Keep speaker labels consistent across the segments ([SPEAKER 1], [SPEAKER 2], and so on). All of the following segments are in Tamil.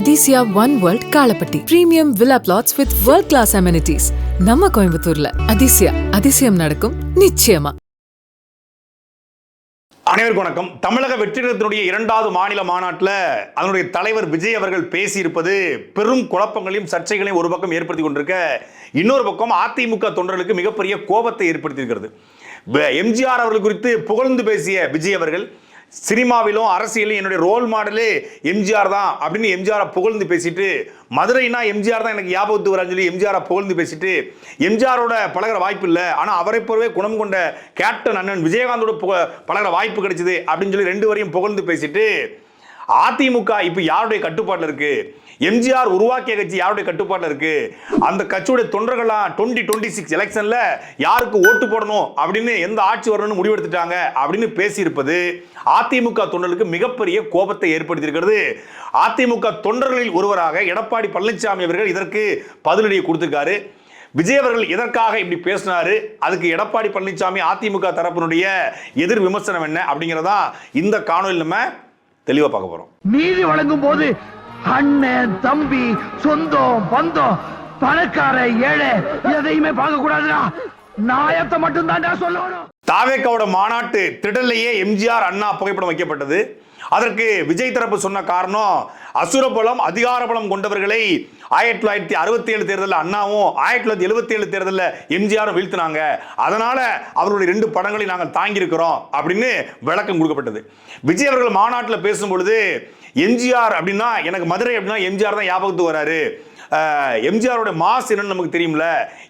[SPEAKER 1] Athisaya one world Kalapatti premium villa plots with world class amenities நம்ம கோயம்புத்தூர்ல. அதிசயா அதிசயம் நடக்கும் நிச்சயமா.
[SPEAKER 2] அனைவருக்கும் வணக்கம். தமிழக வெற்றிடத்தினுடைய இரண்டாவது மாநில மாநாட்டில் அதனுடைய தலைவர் விஜய் அவர்கள் பேசியிருப்பது பெரும் குழப்பங்களையும் சர்ச்சைகளையும் ஒரு பக்கம் ஏற்படுத்தி கொண்டிருக்க இன்னொரு பக்கம் அதிமுக தொண்டர்களுக்கு மிகப்பெரிய கோபத்தை ஏற்படுத்தியிருக்கிறது. எம்ஜிஆர் அவர்கள் குறித்து புகழ்ந்து பேசிய விஜய் அவர்கள் சினிமாவிலும் அரசியலும் என்னுடைய ரோல் மாடலே எம்ஜிஆர் தான் அப்படின்னு எம்ஜிஆரை புகழ்ந்து பேசிட்டு மதுரைனா எம்ஜிஆர் தான் எனக்கு ஞாபகத்து வரான்னு சொல்லி எம்ஜிஆரை புகழ்ந்து பேசிட்டு எம்ஜிஆரோட பழகுற வாய்ப்பு இல்லை. ஆனால் அவரை போலவே குணம் கொண்ட கேப்டன் அண்ணன் விஜயகாந்தோட புக பழகுற வாய்ப்பு கிடைச்சிது அப்படின்னு சொல்லி ரெண்டு வரையும் புகழ்ந்து பேசிட்டு அதிமுக இப்போ யாருடைய கட்டுப்பாட்டில் இருக்குது எம்ஜிஆர் உருவாக்கிய கட்சி யாருடைய கட்டுப்பாட்டில் இருக்கு? அந்த கட்சியுடைய தொண்டர்கள்லாம் டுவெண்ட்டி டுவெண்ட்டி சிக்ஸ் எலெக்ஷன்ல யாருக்கு ஓட்டு போடணும் அப்படின்னு எந்த ஆட்சி வரணும்னு முடிவெடுத்துட்டாங்க அப்படின்னு பேசியிருப்பது அதிமுக தொண்டர்களுக்கு மிகப்பெரிய கோபத்தை ஏற்படுத்தியிருக்கிறது. அதிமுக தொண்டர்களில் ஒருவராக எடப்பாடி பழனிசாமி அவர்கள் இதற்கு பதிலடியை கொடுத்திருக்காரு. விஜய் அவர்கள் எதற்காக இப்படி பேசினாரு? அதுக்கு எடப்பாடி பழனிசாமி அதிமுக தரப்பினுடைய எதிர் விமர்சனம் என்ன அப்படிங்கிறதா இந்த காணொலி நம்ம தெளிவா பார்க்க போறோம்.
[SPEAKER 3] நீதி வழங்கும் போது அண்ணன் தம்பி சொந்தம் பந்தம் பணக்கார ஏழை எதையுமே பார்க்க கூடாதுடா நாயத்தை மட்டும் தான் சொல்லணும்.
[SPEAKER 2] தாவேக்காவோட மாநாட்டு திடல்லையே எம்ஜிஆர் அண்ணா புகைப்படம் வைக்கப்பட்டது. அதற்கு விஜய் தரப்பு சொன்ன காரணம் அசுரபலம் அதிகாரபலம் கொண்டவர்களை ஆயிரத்தி தொள்ளாயிரத்தி அறுபத்தி ஏழு தேர்தலில் அண்ணாவும் ஆயிரத்தி தொள்ளாயிரத்தி எழுபத்தி ஏழு தேர்தலில் எம்ஜிஆரும் வீழ்த்தினாங்க. அதனால அவருடைய ரெண்டு படங்களை நாங்கள் தாங்கியிருக்கிறோம் அப்படின்னு விளக்கம் கொடுக்கப்பட்டது. விஜய் அவர்கள் மாநாட்டில் பேசும்பொழுது எம்ஜிஆர் அப்படின்னா எனக்கு மதுரை அப்படின்னா எம்ஜிஆர் தான் ஞாபகத்துக்கு வராரு. எம்ஜிஆரோட மாஸ் என்னன்னு நமக்கு தெரியும்ல?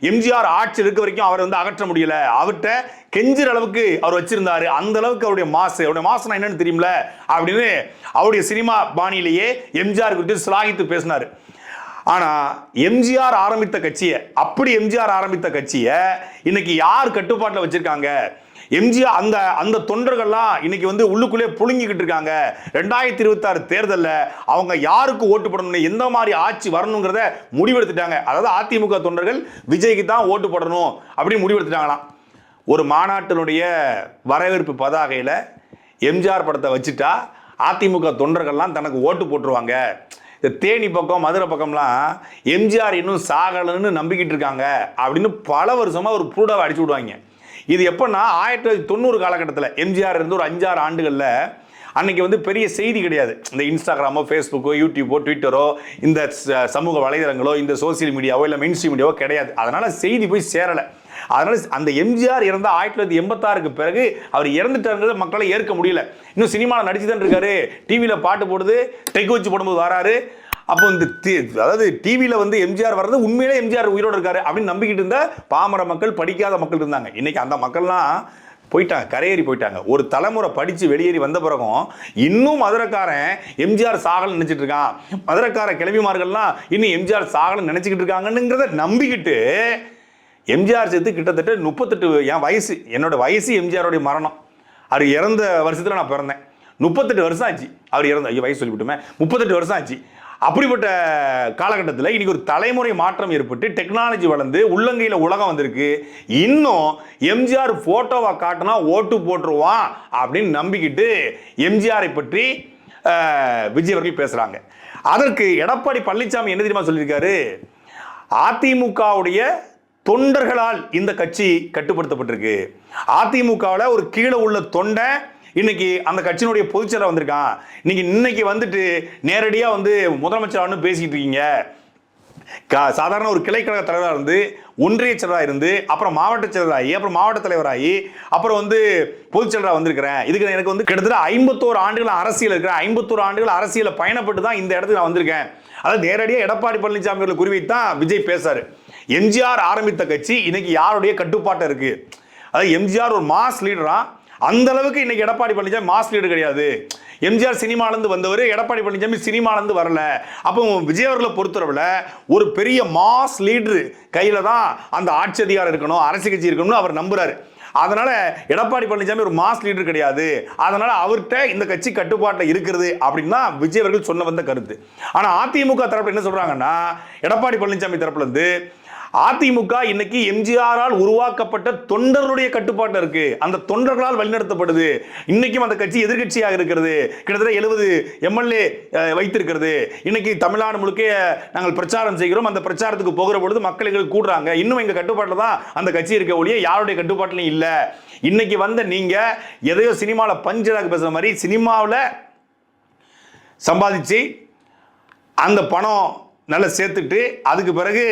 [SPEAKER 2] எம்ஜிஆர் ஆட்சி இருக்க வரைக்கும் அவரை வந்து அகற்ற முடியல. அவர்கிட்ட கெஞ்சிற அளவுக்கு அவர் வச்சிருந்தாரு. அந்த அளவுக்கு அவருடைய மாசு அவருடைய மாசுனா என்னன்னு தெரியும்ல? அப்படின்னு அவருடைய சினிமா பாணியிலேயே எம்ஜிஆர் குறித்து சிலாகித்து பேசினார். ஆனால் எம்ஜிஆர் ஆரம்பித்த கட்சியை அப்படி எம்ஜிஆர் ஆரம்பித்த கட்சியை இன்னைக்கு யார் கட்டுப்பாட்டில் வச்சிருக்காங்க? எம்ஜிஆர் அந்த அந்த தொண்டர்கள்லாம் இன்னைக்கு வந்து உள்ளுக்குள்ளே புழுங்கிக்கிட்டு இருக்காங்க. ரெண்டாயிரத்தி இருபத்தாறு தேர்தலில் அவங்க யாருக்கு ஓட்டு போடணும் எந்த மாதிரி ஆட்சி வரணுங்கிறத முடிவெடுத்துட்டாங்க. அதாவது அதிமுக தொண்டர்கள் விஜய்க்கு தான் ஓட்டு போடணும் அப்படின்னு முடிவெடுத்துட்டாங்களாம். ஒரு மாநாட்டினுடைய வரவேற்பு பதாகையில் எம்ஜிஆர் படத்தை வச்சுட்டா அதிமுக தொண்டர்கள்லாம் தனக்கு ஓட்டு போட்டுருவாங்க. இந்த தேனி பக்கம் மதுரை பக்கம்லாம் எம்ஜிஆர் இன்னும் சாகலன்னு நம்பிக்கிட்டு இருக்காங்க அப்படின்னு பல வருஷமாக ஒரு புருடாவை அடிச்சு விடுவாங்க. இது எப்போன்னா ஆயிரத்தி தொள்ளாயிரத்தி தொண்ணூறு காலகட்டத்தில் எம்ஜிஆர் இருந்து ஒரு அஞ்சாறு ஆண்டுகளில் அன்னைக்கு வந்து பெரிய செய்தி கிடையாது. இந்த இன்ஸ்டாகிராமோ ஃபேஸ்புக்கோ யூடியூப்போ ட்விட்டரோ இந்த ச- சமூக வலைதளங்களோ இந்த சோசியல் மீடியாவோ இல்லை மெயின் மீடியாவோ கிடையாது. அதனால் செய்தி போய் சேரலை. அதனால அந்த எம்ஜிஆர் இறந்த ஆயிரத்தி தொள்ளாயிரத்தி எண்பத்தாறுக்கு பிறகு அவர் இறந்துட்டாருங்கிறத மக்களை ஏற்க முடியல. இன்னும் சினிமாவில் நடிச்சு தான் இருக்காரு டிவியில் பாட்டு போடுது டெக் வச்சு போடும்போது வராரு. அப்போ இந்த அதாவது டிவியில் வந்து எம்ஜிஆர் வர்றது உண்மையிலே எம்ஜிஆர் உயிரோடு இருக்காரு அப்படின்னு நம்பிக்கிட்டு இருந்த பாமர மக்கள் படிக்காத மக்கள் இருந்தாங்க. இன்னைக்கு அந்த மக்கள்லாம் போயிட்டாங்க கரையேறி போயிட்டாங்க. ஒரு தலைமுறை படித்து வெளியேறி வந்த பிறகும் இன்னும் மதுரக்காரன் எம்ஜிஆர் சாகல் நினச்சிட்டு இருக்கான். மதுரக்கார கிளம்பிமார்கள்லாம் இன்னும் எம்ஜிஆர் சாகல் நினச்சிக்கிட்டு இருக்காங்கன்னுங்கிறத நம்பிக்கிட்டு எம்ஜிஆர் சேர்த்து கிட்டத்தட்ட முப்பத்தெட்டு என் வயசு என்னோட வயசு எம்ஜிஆருடைய மரணம். அவர் இறந்த வருஷத்தில் நான் பிறந்தேன். முப்பத்தெட்டு வருஷம் ஆச்சு. அவர் இறந்த ஐயோ வயசு சொல்லிவிட்டுமே. முப்பத்தெட்டு வருஷம் ஆச்சு. அப்படிப்பட்ட காலகட்டத்தில் இன்றைக்கி ஒரு தலைமுறை மாற்றம் ஏற்பட்டு டெக்னாலஜி வளர்ந்து உள்ளங்கையில் உலகம் வந்திருக்கு. இன்னும் எம்ஜிஆர் ஃபோட்டோவை காட்டினா ஓட்டு போட்டுருவான் அப்படின்னு நம்பிக்கிட்டு எம்ஜிஆரை பற்றி விஜய் அவர்கள் பேசுகிறாங்க அதற்கு எடப்பாடி பழனிசாமி என்ன தெரியுமா சொல்லியிருக்காரு? அதிமுகவுடைய தொண்டர்களால் இந்த கட்சி கட்டுப்படுத்தப்பட்டிருக்கு. அதிமுகவில் ஒரு கீழே உள்ள தொண்டை இன்னைக்கு அந்த கட்சியினுடைய பொதுச்செயலாளர் வந்திருக்கான் இன்னைக்கு இன்னைக்கு வந்துட்டு நேரடியாக வந்து முதலமைச்சரானு பேசிக்கிட்டு இருக்கீங்க. க சாதாரண ஒரு கிளைக்கழக தலைவராக இருந்து ஒன்றிய செயலராக இருந்து அப்புறம் மாவட்ட செயலராகி அப்புறம் மாவட்ட தலைவராகி அப்புறம் வந்து பொதுச் செயலராக வந்திருக்கிறேன். இதுக்கு எனக்கு வந்து கிட்டத்தட்ட ஐம்பத்தோரு ஆண்டுகள் அரசியல் இருக்கிறேன் ஐம்பத்தோரு ஆண்டுகள் அரசியலில் பயணப்பட்டு தான் இந்த இடத்துக்கு நான் வந்திருக்கேன். அதாவது நேரடியாக எடப்பாடி பழனிசாமி அவர்களை குறிவைத்து தான் விஜய் பேசார். எம்ஜிஆர் ஆரம்பித்த கட்சி இன்னைக்கு யாருடைய கட்டுப்பாட்டை இருக்குது அதாவது எம்ஜிஆர் ஒரு மாஸ் லீடராக அந்த அளவுக்கு இன்னைக்கு எடப்பாடி பழனிசாமி மாஸ் லீடு கிடையாது. எம்ஜிஆர் சினிமாலேருந்து வந்தவர் எடப்பாடி பழனிசாமி சினிமாலேருந்து வரல. அப்போ விஜய் அவர்களை பொறுத்தளவில் ஒரு பெரிய மாஸ் லீடர் கையில் தான் அந்த ஆட்சி அதிகாரம் இருக்கணும் அரசு கட்சி இருக்கணும்னு அவர் நம்புறாரு. அதனால எடப்பாடி பழனிசாமி ஒரு மாஸ் லீடர் கிடையாது. அதனால அவர்கிட்ட இந்த கட்சி கட்டுப்பாட்டில் இருக்கிறது அப்படின்னு தான் விஜய் அவர்கள் சொன்ன வந்த கருத்து. ஆனால் அதிமுக தரப்பில் என்ன சொல்றாங்கன்னா எடப்பாடி பழனிசாமி தரப்புலேருந்து அதிமுக இன்னைக்கு எம்ஜிஆரால் உருவாக்கப்பட்ட தொண்டர்களுடைய கட்டுப்பாட்டில் இருக்கு. அந்த தொண்டர்களால் வழிநடத்தப்படுது. இன்னைக்கும் அந்த கட்சி எதிர்க்கட்சியாக இருக்கிறது. கிட்டத்தட்ட எழுபது எம்எல்ஏ வைத்திருக்கிறது. இன்னைக்கு தமிழ்நாடு முழுக்க நாங்கள் பிரச்சாரம் செய்கிறோம். அந்த பிரச்சாரத்துக்கு போகிற பொழுது மக்கள் எங்களுக்கு கூடுறாங்க. இன்னும் எங்கள் கட்டுப்பாட்டில் தான் அந்த கட்சி இருக்க ஒழிய யாருடைய கட்டுப்பாட்டிலையும் இல்லை. இன்னைக்கு வந்த நீங்க எதையோ சினிமாவில் பஞ்சராக பேசுற மாதிரி சினிமாவில் சம்பாதிச்சு அந்த பணம் நல்லா சேர்த்துட்டு அதுக்கு பிறகு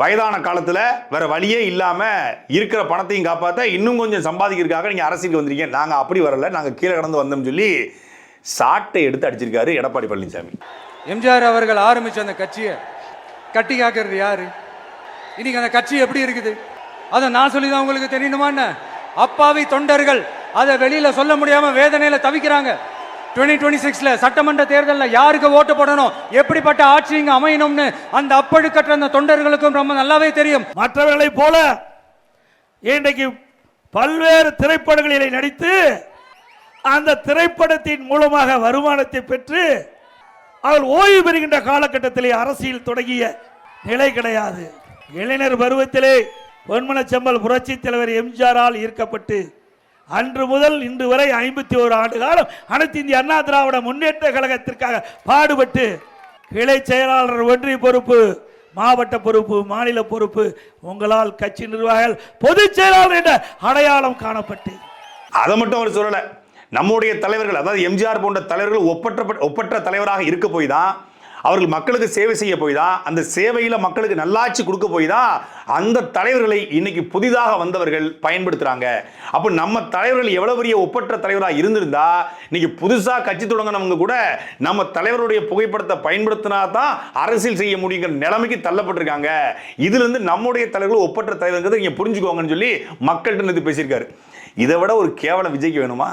[SPEAKER 2] வயதான காலத்தில் வேற வழியே இல்லாமல் இருக்கிற பணத்தையும் காப்பாற்ற இன்னும் கொஞ்சம் சம்பாதிக்கிறதுக்காக நீங்கள் அரசியலுக்கு வந்திருக்கீங்க. நாங்கள் அப்படி வரல. நாங்கள் கீழே கடந்து வந்தோம்னு சொல்லி சாட்டை எடுத்து அடிச்சிருக்காரு எடப்பாடி பழனிசாமி.
[SPEAKER 4] எம்ஜிஆர் அவர்கள் ஆரம்பித்த அந்த கட்சியை கட்டி காக்கிறது யாரு? இன்னைக்கு அந்த கட்சி எப்படி இருக்குது? அதை நான் சொல்லி தான் உங்களுக்கு தெரியணுமா என்ன? அப்பாவி தொண்டர்கள். அதை வெளியில் சொல்ல முடியாமல் வேதனையில் தவிக்கிறாங்க. 2026 டுவெண்ட்டி சிக்ஸ்ல சட்டமன்ற தேர்தலில் யாருக்கு ஓட்டு போடணும்? எப்படிப்பட்ட ஆட்சி அமையணும்னு அந்த அப்பழுக்கற்ற அந்த தொண்டர்களுக்கும் ரொம்ப நல்லாவே தெரியும்.
[SPEAKER 3] மற்றவர்களைப் போல இன்றைக்கு பல்வேறு திரைப்படங்களிலே நடித்து அந்த திரைப்படத்தின் மூலமாக வருமானத்தை பெற்று அவர் ஓய்வு பெறுகின்ற காலகட்டத்திலே அரசியல் தொடங்கிய நிலை கிடையாது. இளைஞர் பருவத்திலே பொன்மனச்செம்மல் புரட்சி தலைவர் எம்ஜிஆரால் ஈர்க்கப்பட்டு அன்று முதல் இன்று வரை ஐம்பத்தி ஓரு ஆண்டு காலம் அனைத்து இந்திய அண்ணா திராவிட முன்னேற்ற கழகத்திற்காக பாடுபட்டு கிளை செயலாளர் ஒன்றிய பொறுப்பு மாவட்ட பொறுப்பு மாநில பொறுப்பு உங்களால் கட்சி நிர்வாகிகள் பொதுச் செயலாளர் என்ற அடையாளம் காணப்பட்டு.
[SPEAKER 2] அதை மட்டும் அவர் சொல்லலை. நம்முடைய தலைவர்கள் அதாவது எம்ஜிஆர் போன்ற தலைவர்கள் ஒப்பற்ற ஒப்பற்ற தலைவராக இருக்க போய் தான் அவர்கள் மக்களுக்கு சேவை செய்ய போய் தான் அந்த சேவையில் மக்களுக்கு நல்லாட்சி கொடுக்க போய் தான் அந்த தலைவர்களை இன்னைக்கு புதிதாக வந்தவர்கள் பயன்படுத்துகிறாங்க அப்போ நம்ம தலைவர்கள் எவ்வளோ பெரிய ஒப்பற்ற தலைவராக இருந்திருந்தா இன்னைக்கு புதுசாக கட்சி தொடங்கினவங்க கூட நம்ம தலைவருடைய புகைப்படத்தை பயன்படுத்தினா தான் அரசியல் செய்ய முடியுங்கிற நிலைமைக்கு தள்ளப்பட்டிருக்காங்க. இதுலேருந்து நம்முடைய தலைவர்கள் ஒப்பற்ற தலைவருங்கிறத நீங்கள் புரிஞ்சுக்கோங்கன்னு சொல்லி மக்கள்கிட்ட இது பேசியிருக்காரு. இதை விட ஒரு கேவலம் விஜய்க்கு வேணுமா?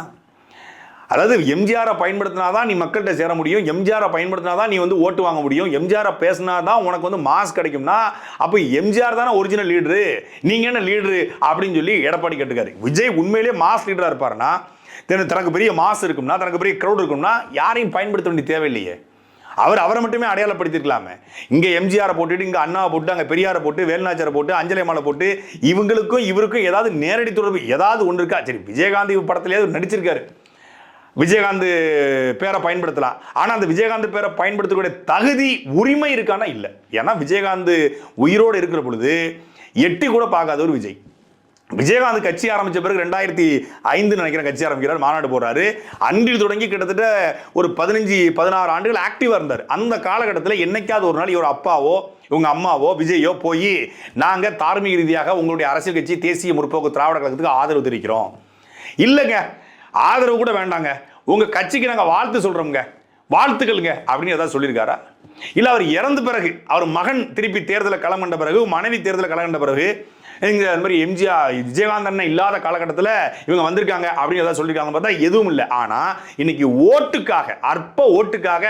[SPEAKER 2] அதாவது எம்ஜிஆரை பயன்படுத்தினா தான் நீ மக்கள்கிட்ட சேர முடியும் எம்ஜிஆரை பயன்படுத்தினா தான் நீ வந்து ஓட்டு வாங்க முடியும் எம்ஜிஆரை பேசினா தான் உனக்கு வந்து மாஸ் கிடைக்கும்னா அப்போ எம்ஜிஆர் தானே ஒரிஜினல் லீடரு நீங்கள் என்ன லீடரு அப்படின்னு சொல்லி எடப்பாடி கேட்டுக்காரு. விஜய் உண்மையிலேயே மாஸ் லீடராக இருப்பாருன்னா தனக்கு பெரிய மாஸ் இருக்கும்னா தனக்கு பெரிய க்ரௌட் இருக்கும்னா யாரையும் பயன்படுத்த வேண்டிய தேவையில்லையே. அவர் அவரை மட்டுமே அடையாளப்படுத்திருக்கலாமே இங்கே எம்ஜிஆரை போட்டுட்டு இங்கே அண்ணாவை போட்டு அங்கே பெரியாரை போட்டு வேலுநாச்சாரை போட்டு அஞ்சலி மாலை போட்டு இவங்களுக்கும் இவருக்கும் ஏதாவது நேரடி தொடர்பு ஏதாவது ஒன்று இருக்கா? சரி விஜயகாந்த் படத்துலேயாவது நடிச்சிருக்காரு. விஜயகாந்த் பேரை பயன்படுத்தலாம் ஆனால் அந்த விஜயகாந்த் பேரை பயன்படுத்தக்கூடிய தகுதி உரிமை இருக்கானா? இல்லை. ஏன்னா விஜயகாந்த் உயிரோடு இருக்கிற பொழுது எட்டி கூட பார்க்காத ஒரு விஜய். விஜயகாந்த் கட்சி ஆரம்பித்த பிறகு ரெண்டாயிரத்தி ஐந்து நினைக்கிறேன் கட்சி ஆரம்பிக்கிறார் மாநாடு போகிறாரு அன்றில் தொடங்கி கிட்டத்தட்ட ஒரு பதினஞ்சு பதினாறு ஆண்டுகள் ஆக்டிவாக இருந்தார். அந்த காலகட்டத்தில் என்னைக்காவது ஒரு நாள் இவர் அப்பாவோ இவங்க அம்மாவோ விஜயோ போய் நாங்கள் தார்மீக ரீதியாக உங்களுடைய அரசியல் கட்சி தேசிய முற்போக்கு திராவிட கழகத்துக்கு ஆதரவு தெரிவிக்கிறோம். இல்லைங்க. ஆதரவு கூட வேண்டாங்க. உங்கள் கட்சிக்கு நாங்கள் வாழ்த்து சொல்கிறோம்ங்க வாழ்த்துக்கள்ங்க அப்படின்னு ஏதாவது சொல்லியிருக்காரா? இல்லை அவர் இறந்த பிறகு அவர் மகன் திருப்பி தேர்தலில் களம் பிறகு மனைவி தேர்தலை களம் பிறகு இங்க அது மாதிரி எம்ஜிஆர் விஜயகாந்த் அண்ணன் இல்லாத காலகட்டத்தில் இவங்க வந்திருக்காங்க அப்படின்னு ஏதாவது சொல்லியிருக்காங்க பார்த்தா எதுவும் இல்லை. ஆனால் இன்னைக்கு ஓட்டுக்காக அற்ப ஓட்டுக்காக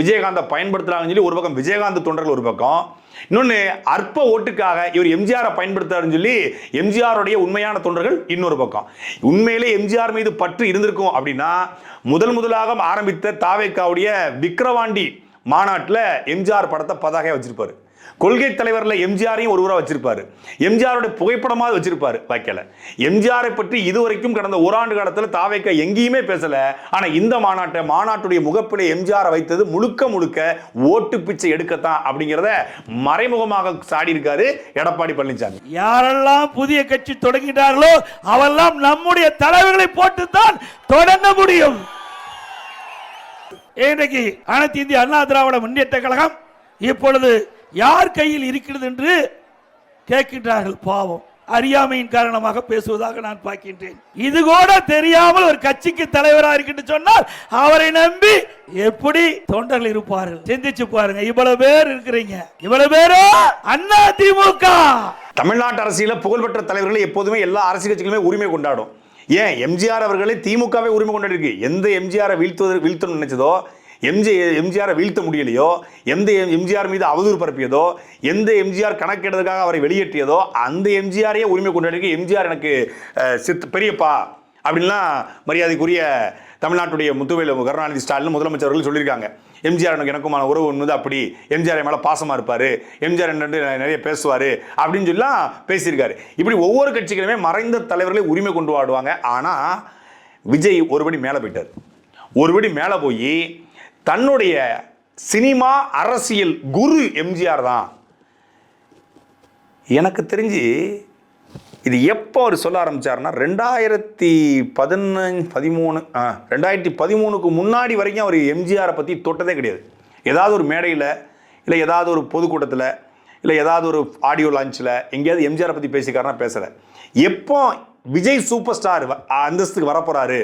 [SPEAKER 2] விஜயகாந்தை பயன்படுத்துகிறாங்கன்னு சொல்லி ஒரு பக்கம் விஜயகாந்த் தொண்டர்கள் ஒரு பக்கம். இன்னொன்று அற்ப ஓட்டுக்காக இவர் எம்ஜிஆரை பயன்படுத்தாருன்னு சொல்லி எம்ஜிஆருடைய உண்மையான தொண்டர்கள் இன்னொரு பக்கம். உண்மையிலே எம்ஜிஆர் மீது பற்று இருந்திருக்கும் அப்படின்னா முதல் முதலாக ஆரம்பித்த தாவேக்காவுடைய விக்ரவாண்டி மாநாட்டில் எம்ஜிஆர் படத்தை பதாகையாக வச்சிருப்பாரு. கொள்கை தலைவரில் எம்ஜிஆரையும் ஒருவராக வச்சிருப்பாரு. எம்ஜிஆருடைய புகைப்படமாக வச்சிருப்பாரு வைக்கல எம்ஜிஆரை பற்றி இதுவரைக்கும் கடந்த ஓராண்டு காலத்தில் தாவேக்க எங்கேயுமே பேசல. ஆனால் இந்த மாநாட்டை மாநாட்டுடைய முகப்பிலே எம்ஜிஆரை வைத்தது முழுக்க முழுக்க ஓட்டு பிச்சை எடுக்கத்தான் அப்படிங்கிறத மறைமுகமாக சாடி இருக்காரு எடப்பாடி பழனிசாமி.
[SPEAKER 3] யாரெல்லாம் புதிய கட்சி தொடங்கிட்டார்களோ அவெல்லாம் நம்முடைய தலைவர்களை போட்டுத்தான் தொடங்க முடியும். இன்றைக்கு அனைத்து இந்திய அண்ணா திராவிட முன்னேற்ற கழகம் இப்பொழுது யார் கையில் இருக்கிறது என்று கேட்கின்றார்கள் பாவம். அறியாமையின் காரணமாக பேசுவதாக நான் பார்க்கின்றேன். இது கூட தெரியாமல் ஒரு கட்சிக்கு தலைவராக இருக்கின்ற சொன்னால் அவரை நம்பி எப்படி தொண்டர்கள் இருப்பார்கள்? சிந்திச்சு பாருங்க. இவ்வளவு பேர் இருக்கிறீங்க. இவ்வளவு பேரோ? அண்ணா திமுக!
[SPEAKER 2] தமிழ்நாட்டு அரசியல புகழ்பெற்ற தலைவர்களை எப்போதுமே எல்லா அரசியல் கட்சிகளுமே உரிமை கொண்டாடும். ஏன்? எம்ஜிஆர் அவர்களை திமுகவே உரிமை கொண்டாடி இருக்கு எந்த எம்ஜிஆரை வீழ்த்துவது வீழ்த்தணும்னு நினைச்சதோ எம்ஜி எம்ஜிஆரை வீழ்த்த முடியலையோ எந்த எம்ஜிஆர் மீது அவதூறு பரப்பியதோ எந்த எம்ஜிஆர் கணக்கெடுறதுக்காக அவரை வெளியேற்றியதோ அந்த எம்ஜிஆரையே உரிமை கொண்டாடி எம்ஜிஆர் எனக்கு அஹ், சித் பெரியப்பா அப்படின்லாம் மரியாதைக்குரிய தமிழ்நாட்டுடைய முத்துவேலு கருணாநிதி ஸ்டாலின் முதலமைச்சர்கள் சொல்லியிருக்காங்க. எம்ஜிஆர் எனக்கு எனக்குமான உறவு ஒன்று அப்படி. எம்ஜிஆர் மேலே பாசமாக இருப்பார். எம்ஜிஆர் என்ன நிறைய பேசுவார் அப்படின்னு சொல்லலாம் பேசியிருக்காரு. இப்படி ஒவ்வொரு கட்சிகளுமே மறைந்த தலைவர்களை உரிமை கொண்டு வாடுவாங்க. ஆனால் விஜய் ஒருபடி மேலே போயிட்டார். ஒருபடி மேலே போய் தன்னுடைய சினிமா அரசியல் குரு எம்ஜிஆர் தான். எனக்கு தெரிஞ்சு இது எப்போ அவர் சொல்ல ஆரம்பிச்சாருன்னா ரெண்டாயிரத்தி பதினஞ்சு பதிமூணு ஆ ரெண்டாயிரத்தி பதிமூணுக்கு முன்னாடி வரைக்கும் அவர் எம்ஜிஆரை பற்றி தொட்டதே கிடையாது. ஏதாவது ஒரு மேடையில் இல்லை ஏதாவது ஒரு பொதுக்கூட்டத்தில் இல்லை ஏதாவது ஒரு ஆடியோ லான்ச்சில் எங்கேயாவது எம்ஜிஆரை பற்றி பேசிக்காரனா பேசலை. எப்போ விஜய் சூப்பர் ஸ்டார் அந்தஸ்துக்கு வரப்போகிறாரு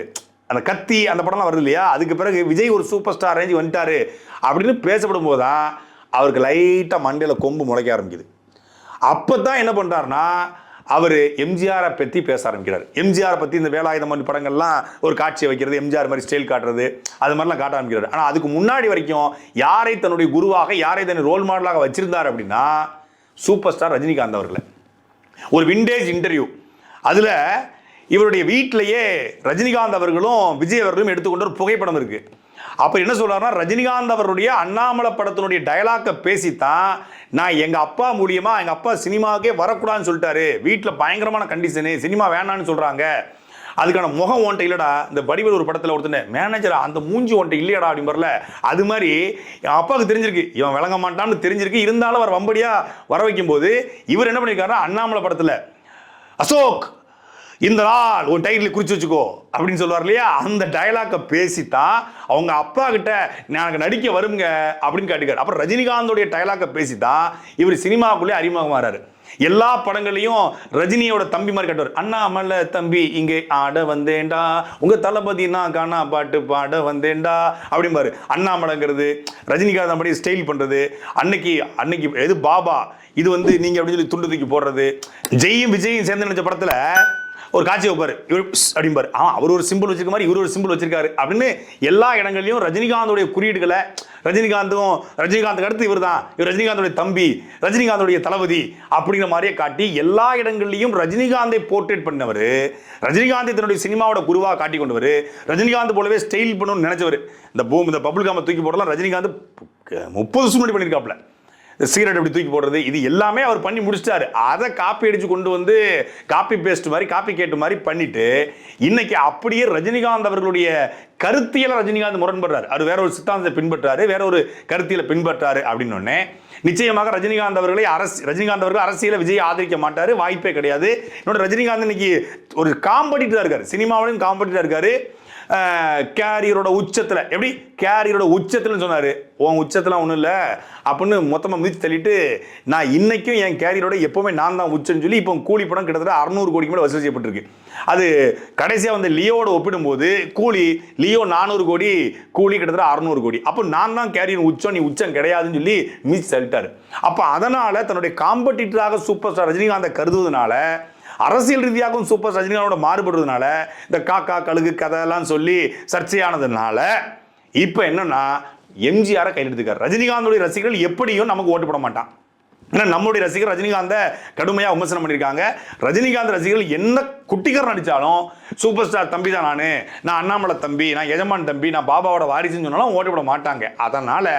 [SPEAKER 2] அந்த கத்தி அந்த படம்லாம் வருது இல்லையா? அதுக்கு பிறகு விஜய் ஒரு சூப்பர் ஸ்டார் ரேஞ்சு வந்துட்டாரு அப்படின்னு பேசப்படும் போது தான் அவருக்கு லைட்டாக மண்டையில் கொம்பு முளைக்க ஆரம்பிக்குது. அப்போ தான் என்ன பண்ணுறாருனா அவர் எம்ஜிஆரை பற்றி பேச ஆரம்பிக்கிறார். எம்ஜிஆரை பற்றி இந்த வேலாயுதம் மாதிரி படங்கள்லாம் ஒரு காட்சியை வைக்கிறது எம்ஜிஆர் மாதிரி ஸ்டைல் காட்டுறது அது மாதிரிலாம் காட்ட ஆரம்பிக்கிறார். ஆனால் அதுக்கு முன்னாடி வரைக்கும் யாரை தன்னுடைய குருவாக யாரை தன்னுடைய ரோல் மாடலாக வச்சுருந்தார் அப்படின்னா சூப்பர் ஸ்டார் ரஜினிகாந்த் அவர்களை. ஒரு விண்டேஜ் இன்டர்வியூ அதில் இவருடைய வீட்டிலேயே ரஜினிகாந்த் அவர்களும் விஜய் அவர்களும் எடுத்துக்கொண்ட ஒரு புகைப்படம் இருக்கு. அப்போ என்ன சொல்றாருன்னா ரஜினிகாந்த் அவருடைய அண்ணாமலை படத்தினுடைய டயலாக்கை பேசித்தான் நான் எங்கள் அப்பா மூலியமா எங்கள் அப்பா சினிமாவுக்கே வரக்கூடாதுன்னு சொல்லிட்டாரு. வீட்டில் பயங்கரமான கண்டிஷனு சினிமா வேணான்னு சொல்கிறாங்க அதுக்கான முகம் ஒன்ட்ட இல்லைடா. இந்த வடிவேல் ஒரு படத்தில் ஒருத்தன் மேனேஜரா அந்த மூஞ்சி ஒன்ட்ட இல்லையடா அப்படின்னு வரல அது மாதிரி என் அப்பாவுக்கு தெரிஞ்சிருக்கு. இவன் விளங்க மாட்டான்னு தெரிஞ்சிருக்கு. இருந்தாலும் அவர் வம்படியாக வர வைக்கும்போது இவர் என்ன பண்ணியிருக்காருன்னா அண்ணாமலை படத்தில் அசோக் இந்த நாள் உன் டைட்டில் குறிச்சு வச்சுக்கோ அப்படின்னு சொல்லுவார் இல்லையா? அந்த டைலாக்கை பேசித்தான் அவங்க அப்பா கிட்ட எனக்கு நடிக்க வருங்க அப்படின்னு காட்டுக்காரு. அப்புறம் ரஜினிகாந்தோடைய டயலாக்கை பேசித்தான் இவர் சினிமாவுக்குள்ளே அறிமுகமாறாரு. எல்லா படங்களையும் ரஜினியோட தம்பி மாதிரி கேட்டுவார். அண்ணா மல்ல தம்பி இங்கே ஆட வந்தேன்டா. உங்க தளபதி காணா பாட்டு பாட வந்தேன்டா அப்படிம்பாரு. அண்ணாமலைங்கிறது ரஜினிகாந்த் அப்படி ஸ்டைல் பண்றது அன்னைக்கு அன்னைக்கு எது பாபா இது வந்து நீங்க அப்படின்னு சொல்லி துண்டு தூக்கி போடுறது. ஜெயும் விஜயும் சேர்ந்து நினைச்ச படத்துல ஒரு காட்சி வைப்பாரு. இவர் அப்படிம்பாரு. ஆ அவர் ஒரு சிம்பிள் வச்சிருக்க மாதிரி இவர் ஒரு சிம்பிள் வச்சிருக்காரு. அப்படின்னு எல்லா இடங்கள்லையும் ரஜினிகாந்தோடைய குறியீடுகளை ரஜினிகாந்தும் ரஜினிகாந்துக்கு அடுத்து இவர் தான் இவர் ரஜினிகாந்தோடைய தம்பி ரஜினிகாந்தோடைய தளபதி அப்படிங்கிற மாதிரியே காட்டி எல்லா இடங்கள்லையும் ரஜினிகாந்தை போர்ட்ரேட் பண்ணவர் ரஜினிகாந்தை தன்னுடைய சினிமாவோட குருவாக காட்டி கொண்டவர் ரஜினிகாந்த் போலவே ஸ்டைல் பண்ணணும்னு நினைச்சவர். இந்த பூம் இந்த பபுள் காம தூக்கி போடலாம். ரஜினிகாந்த் முப்பது வருஷம் முன்னாடி பண்ணியிருக்காப்ல சிகரெட் எப்படி தூக்கி போடுறது? இது எல்லாமே அவர் பண்ணி முடிச்சிட்டாரு. அதை காப்பி அடித்து கொண்டு வந்து காப்பி பேஸ்ட் மாதிரி காப்பி கேட்டு மாதிரி பண்ணிட்டு இன்னைக்கு அப்படியே ரஜினிகாந்த் அவர்களுடைய கருத்தியல ரஜினிகாந்த் முரண்படுறாரு. அவர் வேற ஒரு சித்தாந்தத்தை பின்பற்றாரு வேற ஒரு கருத்தியலை பின்பற்றாரு அப்படின்னு நிச்சயமாக ரஜினிகாந்த் அவர்களை அரசு ரஜினிகாந்த் அவர்கள் அரசியலை விஜய் ஆதரிக்க மாட்டார் வாய்ப்பே கிடையாது. என்னோட ரஜினிகாந்த் இன்னைக்கு ஒரு காம்படிட்டரா இருக்காரு. சினிமாவிலும் காம்படிட்டரா இருக்காரு. கேரியரோட உச்சத்தில். எப்படி? கேரியரோட உச்சத்தில்னு சொன்னார். உன் உச்சத்தில் ஒன்றும் இல்லை. அப்படின்னு மொத்தமாக மிதித்து தள்ளிட்டு நான் இன்றைக்கும் என் கேரியரோட எப்போவுமே நான் தான் உச்சன்னு சொல்லி இப்போ கூலி படம் கிட்டத்தட்ட அறநூறு கோடிக்கு மேலே வசூல் செய்யப்பட்டிருக்கு. அது கடைசியாக வந்து லியோட ஒப்பிடும்போது கூலி லியோ நானூறு கோடி கூலி கிட்டத்தட்ட அறநூறு கோடி. அப்போ நான் தான் கேரியர் உச்சம் நீ உச்சம் கிடையாதுன்னு சொல்லி மிதிச்சு தள்ளிட்டார். அப்போ அதனால் தன்னுடைய காம்படிட்டராக சூப்பர் ஸ்டார் ரஜினிகாந்தை கருதுவதனால அரசியல் ரீதியாகவும் சூப்பர் ரஜினிகாந்தோட மாறுபடுறதுனால இந்த காக்கா கழுகு கதையெல்லாம் சொல்லி சர்ச்சையானதுனால இப்போ என்னன்னா எம்ஜிஆரை கையில் எடுத்துக்கார் ரஜினிகாந்தோடைய ரசிகர்கள் எப்படியும் நமக்கு ஓட்டு போட மாட்டான். ஏன்னா நம்மளுடைய ரசிகர் ரஜினிகாந்தை கடுமையாக விமர்சனம் பண்ணியிருக்காங்க. ரஜினிகாந்த் ரசிகர்கள் என்ன குட்டிக்கர் நடித்தாலும் சூப்பர் ஸ்டார் தம்பி தான் நான் நான் அண்ணாமலை தம்பி நான் எஜமான் தம்பி நான் பாபாவோட வாரிசுன்னு சொன்னாலும் ஓட்டு போட மாட்டாங்க. அதனால்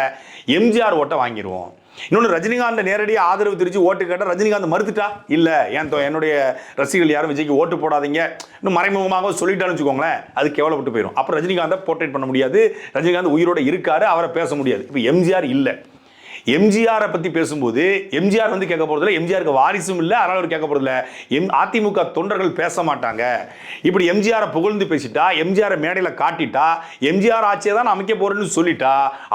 [SPEAKER 2] எம்ஜிஆர் ஓட்டை வாங்கிடுவோம் இன்னொன்று ரஜினிகாந்த் நேரடியாக ஆதரவு தெரிஞ்சு ஓட்டு கேட்டால் ரஜினிகாந்த் மறுத்துட்டா? இல்லை. ஏன் தோ- என்னுடைய ரசிகர்கள் யாரும் விஜய்க்கு ஓட்டு போடாதீங்க. இன்னும் மறைமுகமாக சொல்லிட்டான்னு வச்சுக்கோங்களேன். அது கேவலப்பட்டு போயிடும் அப்போ ரஜினிகாந்தை போர்ட்ரேட் பண்ண முடியாது. ரஜினிகாந்த் உயிரோட இருக்காரு அவரை பேச முடியாது. இப்போ எம்ஜிஆர் இல்லை. எம்ஜிஆரை பற்றி பேசும்போது எம்ஜிஆர் வந்து கேட்க போகிறதில்ல எம்ஜிஆருக்கு வாரிசும் இல்லை அதனால் அவர் கேட்க போகிறதில்ல எம் அதிமுக தொண்டர்கள் பேச மாட்டாங்க. இப்படி எம்ஜிஆரை புகழ்ந்து பேசிட்டா எம்ஜிஆரை மேடையில் காட்டிட்டா எம்ஜிஆர் ஆட்சியை தான் அமைக்க போகிறேன்னு சொல்லிட்டா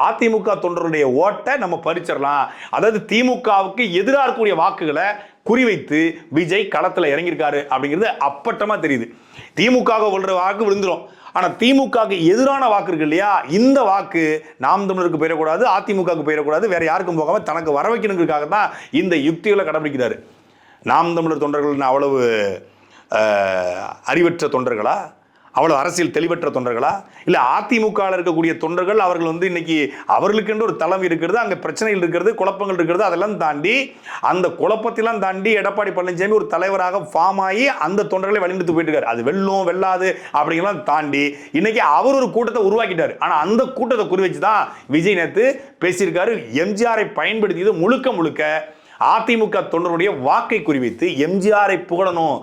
[SPEAKER 2] அதிமுக தொண்டருடைய ஓட்டை நம்ம பறிச்சிடலாம். அதாவது திமுகவுக்கு எதிராக இருக்கக்கூடிய வாக்குகளை குறிவைத்து விஜய் களத்தில் இறங்கியிருக்காரு அப்படிங்கிறது அப்பட்டமாக தெரியுது. திமுக விழுற வாக்கு விழுந்துரும். ஆனால் திமுகவுக்கு எதிரான வாக்கு இருக்கு இல்லையா? இந்த வாக்கு நாம் தமிழருக்கு போயிடக்கூடாது அதிமுகவுக்கு போயிடக்கூடாது வேற யாருக்கும் போகாமல் தனக்கு வர வைக்கணுங்கிறதுக்காக தான் இந்த யுக்திகளை கடைபிடிக்கிறாரு நாம் தமிழர் தொண்டர்கள் அவ்வளவு அறிவற்ற தொண்டர்களா? அவ்வளவு அரசியல் தெளிவற்ற தொண்டர்களா? இல்ல அதிமுக இருக்கக்கூடிய தொண்டர்கள் அவர்கள் வந்து இன்னைக்கு அவர்களுக்கென்று ஒரு தளம் இருக்கிறது அங்க பிரச்சனைகள் இருக்கிறது குழப்பங்கள் இருக்கிறது அதெல்லாம் தாண்டி அந்த குழப்பத்திலாம் தாண்டி எடப்பாடி பழனிசாமி ஒரு தலைவராக ஃபார்ம் ஆகி அந்த தொண்டர்களை வழிநடத்து போயிட்டு இருக்காரு அது வெல்லும் வெல்லாது அப்படிங்கலாம் தாண்டி இன்னைக்கு அவர் ஒரு கூட்டத்தை உருவாக்கிட்டாரு. ஆனா அந்த கூட்டத்தை குறி வச்சு தான் விஜய் நேத்து பேசியிருக்காரு. எம்ஜிஆரை பயன்படுத்தியது முழுக்க முழுக்க அதிமுக தொண்டருடைய வாக்கை குறிவைத்து எம்ஜிஆரை புகழணும்.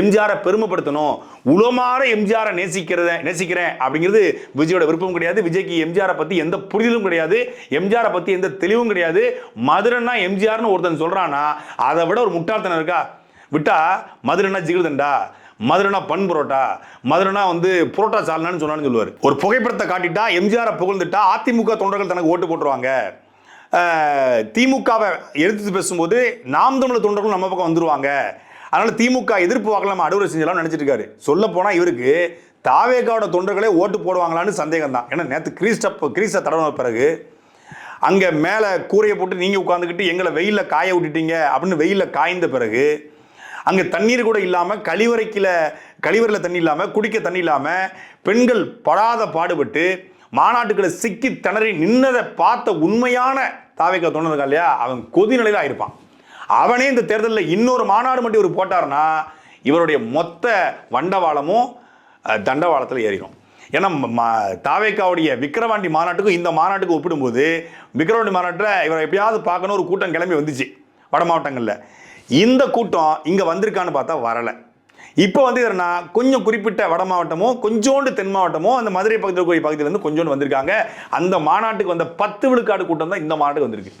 [SPEAKER 2] எம்ஜிஆரை பெருமைப்படுத்தணும். உளமாற எம்ஜிஆரை நேசிக்கிறத நேசிக்கிறேன் அப்படிங்கிறது விஜயோட விருப்பம் கிடையாது. விஜய்க்கு எம்ஜிஆரை பற்றி எந்த புரிதலும் கிடையாது. எம்ஜிஆரை பற்றி எந்த தெளிவும் கிடையாது. மதுரைன்னா எம்ஜிஆர்னு ஒருத்தன் சொல்கிறான்னா அதை விட ஒரு முட்டாள்தனம் இருக்கா? விட்டா மதுரைன்னா ஜிகிர்தண்டா? மதுரைனா பன் புரோட்டா? மதுரைனா வந்து புரோட்டா சாலனான்னு சொன்னான்னு சொல்லுவார். ஒரு புகைப்படத்தை காட்டிட்டா எம்ஜிஆரை புகழ்ந்துட்டா அதிமுக தொண்டர்கள் தனக்கு ஓட்டு போட்டுருவாங்க. திமுகவை எடுத்து பேசும்போது நாம் தமிழர் தொண்டர்கள் நம்ம பக்கம் வந்துருவாங்க. அதனால திமுக எதிர்ப்பு வாக்கில் நம்ம அறுவடை செஞ்சலாம் நினைச்சிட்டு இருக்காரு. சொல்ல போனா இவருக்கு தாவேகாவோட தொண்டர்களே ஓட்டு போடுவாங்களான்னு சந்தேகம் தான் ஏன்னா நேற்று கிரீஸ்டப் கிரீஸை தடவின பிறகு அங்கே மேலே கூரையை போட்டு நீங்கள் உட்காந்துக்கிட்டு எங்களை வெயிலில் காய விட்டுட்டீங்க அப்படின்னு வெயிலில் காய்ந்த பிறகு அங்கே தண்ணீர் கூட இல்லாமல் கழிவறைக்கில் கழிவறையில் தண்ணி இல்லாமல் குடிக்க தண்ணி இல்லாமல் பெண்கள் படாத பாடுபட்டு மாநாட்டுக்களை சிக்கி திணறி நின்னதை பார்த்த உண்மையான தாவைக்க தோணுதுக்கா இல்லையா? அவன் கொதி நிலையில் ஆயிருப்பான். அவனே இந்த தேர்தலில் இன்னொரு மாநாடு மட்டும் இவர் போட்டார்னா இவருடைய மொத்த வண்டவாளமும் தண்டவாளத்தில் ஏறிடும் ஏன்னா தாவேக்காவுடைய விக்கிரவாண்டி மாநாட்டுக்கும் இந்த மாநாட்டுக்கும் ஒப்பிடும்போது விக்கிரவாண்டி மாநாட்டில் இவரை எப்படியாவது பார்க்கணும் ஒரு கூட்டம் கிளம்பி வந்துச்சு வட மாவட்டங்களில். இந்த கூட்டம் இங்கே வந்திருக்கான்னு பார்த்தா வரலை. இப்போ வந்து என்னன்னா கொஞ்சம் குறிப்பிட்ட வட மாவட்டமோ கொஞ்சோண்டு தென் மாவட்டமும் அந்த மதுரை பகுதியில் இருக்கக்கூடிய பகுதியிலேருந்து கொஞ்சோண்டு வந்திருக்காங்க. அந்த மாநாட்டுக்கு வந்த பத்து விழுக்காடு கூட்டம் தான் இந்த மாநாட்டுக்கு வந்திருக்கு.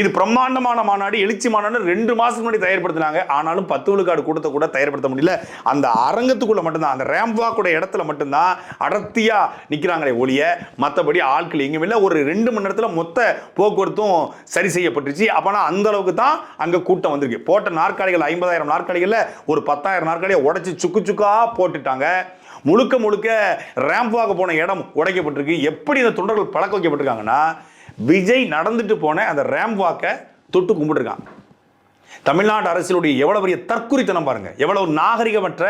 [SPEAKER 2] இது பிரம்மாண்டமான மாநாடு எழுச்சி மாநாடு ரெண்டு மாசத்துக்கு முன்னாடி தயார்படுத்தினாங்க. ஆனாலும் பத்து விழுக்காடு கூட்டத்தை கூட தயார்படுத்த முடியல. அந்த அரங்கத்துக்குள்ள மட்டும்தான் அந்த ரேம்ப் வாக்கோட இடத்துல மட்டும்தான் அடர்த்தியா நிக்கிறாங்களே ஒழிய மற்றபடி ஆட்கள் எங்கேயும் இல்லை. ஒரு ரெண்டு மணி நேரத்தில் மொத்த போக்குவரத்தும் சரி செய்யப்பட்டுருச்சு. அப்போனா அந்த அளவுக்கு தான் அங்கே கூட்டம் வந்திருக்கு. போட்ட நாற்காலிகள் ஐம்பதாயிரம் நாற்காலிகளில் ஒரு பத்தாயிரம் நாற்காலியை உடைச்சி சுக்கு சுக்கா போட்டுட்டாங்க. முழுக்க முழுக்க ரேம்ப் வாக்க போன இடம் உடைக்கப்பட்டிருக்கு. எப்படி இந்த தொண்டர்கள் பழக்க வைக்கப்பட்டிருக்காங்கன்னா விஜய் நடந்துட்டு போன அந்த ரேம் வாக்கை தொட்டு கும்பிட்டுருக்கான். தமிழ்நாடு அரசியலுடைய எவ்வளோ பெரிய தற்குறித்தனம் பாருங்கள் எவ்வளவு நாகரிகமற்ற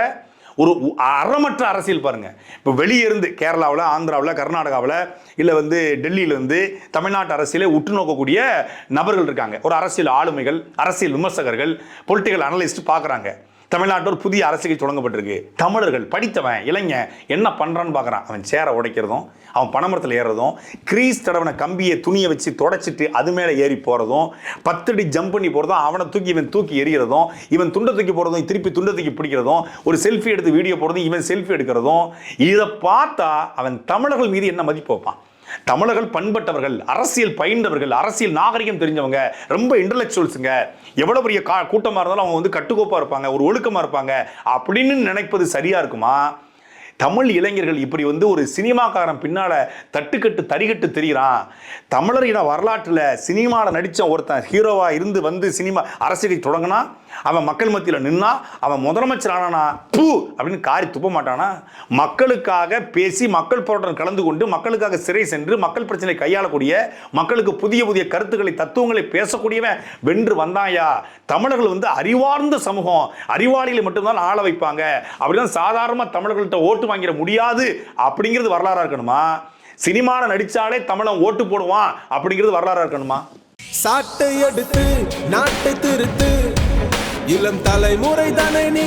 [SPEAKER 2] ஒரு அறமற்ற அரசியல் பாருங்கள் இப்போ வெளியே இருந்து கேரளாவில் ஆந்திராவில் கர்நாடகாவில் இல்லை வந்து டெல்லியிலேருந்து தமிழ்நாட்டு அரசியலை உற்று நோக்கக்கூடிய நபர்கள் இருக்காங்க. ஒரு அரசியல் ஆளுமைகள் அரசியல் விமர்சகர்கள் பொலிட்டிக்கல் அனலிஸ்ட் பார்க்குறாங்க. தமிழ்நாட்டில் ஒரு புதிய அரசியல் தொடங்கப்பட்டிருக்கு. தமிழர்கள் படித்தவன் இளைஞன் என்ன பண்ணுறான்னு பார்க்குறான். அவன் சேரை உடைக்கிறதும் அவன் பனைமரத்தில் ஏறுறதும் கிரீஸ் தடவன கம்பியை துணியை வச்சு தொடச்சிட்டு அது மேலே ஏறி போகிறதும் பத்தடி ஜம்ப் பண்ணி போகிறதும் அவனை தூக்கி இவன் தூக்கி எறிகிறதும் இவன் துண்டை தூக்கி போகிறதும் திருப்பி துண்டை தூக்கி பிடிக்கிறதும் ஒரு செல்ஃபி எடுத்து வீடியோ போடுறதும் இவன் செல்ஃபி எடுக்கிறதும் இதை பார்த்தா அவன் தமிழர்கள் மீது என்ன மதிப்பு வைப்பான்? தமிழர்கள் பண்பட்டவர்கள் அரசியல் பயின்றவர்கள் அரசியல் நாகரிகம் தெரிஞ்சவங்க ரொம்ப இன்டலெக்சுவல்ஸுங்க எவ்வளோ பெரிய கா கூட்டமாக இருந்தாலும் அவங்க வந்து கட்டுக்கோப்பாக இருப்பாங்க ஒரு ஒழுக்கமாக இருப்பாங்க. அப்படின்னு நினைப்பது சரியாக இருக்குமா? தமிழ் இளைஞர்கள் இப்படி வந்து ஒரு சினிமாக்காரன் பின்னால் தட்டுக்கட்டு தடிகட்டு தெரிகிறான் தமிழர் இன வரலாற்றில் சினிமாவில் நடித்த ஒருத்தன் ஹீரோவாக இருந்து வந்து சினிமா அரசியலை தொடங்கினா அவன் மக்கள் மத்தியில் நின்னா அவன் முதலமைச்சர் ஆனானா பூ! அப்படின்னு காரி துப்ப மாட்டானா? மக்களுக்காக பேசி மக்கள் போராட்டம் கலந்து கொண்டு மக்களுக்காக சிறை சென்று மக்கள் பிரச்சனை கையாளக்கூடிய மக்களுக்கு புதிய புதிய கருத்துக்களை தத்துவங்களை பேசக்கூடியவன் வென்று வந்தாயா? தமிழர்கள் வந்து அறிவார்ந்த சமூகம். அறிவாளிகளை மட்டும்தான் ஆள வைப்பாங்க. அப்படிதான் சாதாரணமாக தமிழர்கள்ட்ட ஓட்டு வாங்கிட முடியாது அப்படிங்கிறது வரலாறா இருக்கணுமா? சினிமாவில் நடிச்சாலே தமிழன் ஓட்டு போடுவான் அப்படிங்கிறது வரலாறா இருக்கணுமா?
[SPEAKER 5] சாட்டை எடுத்து நாட்டை திருத்து. இளம் தலைமுறை தானே நீ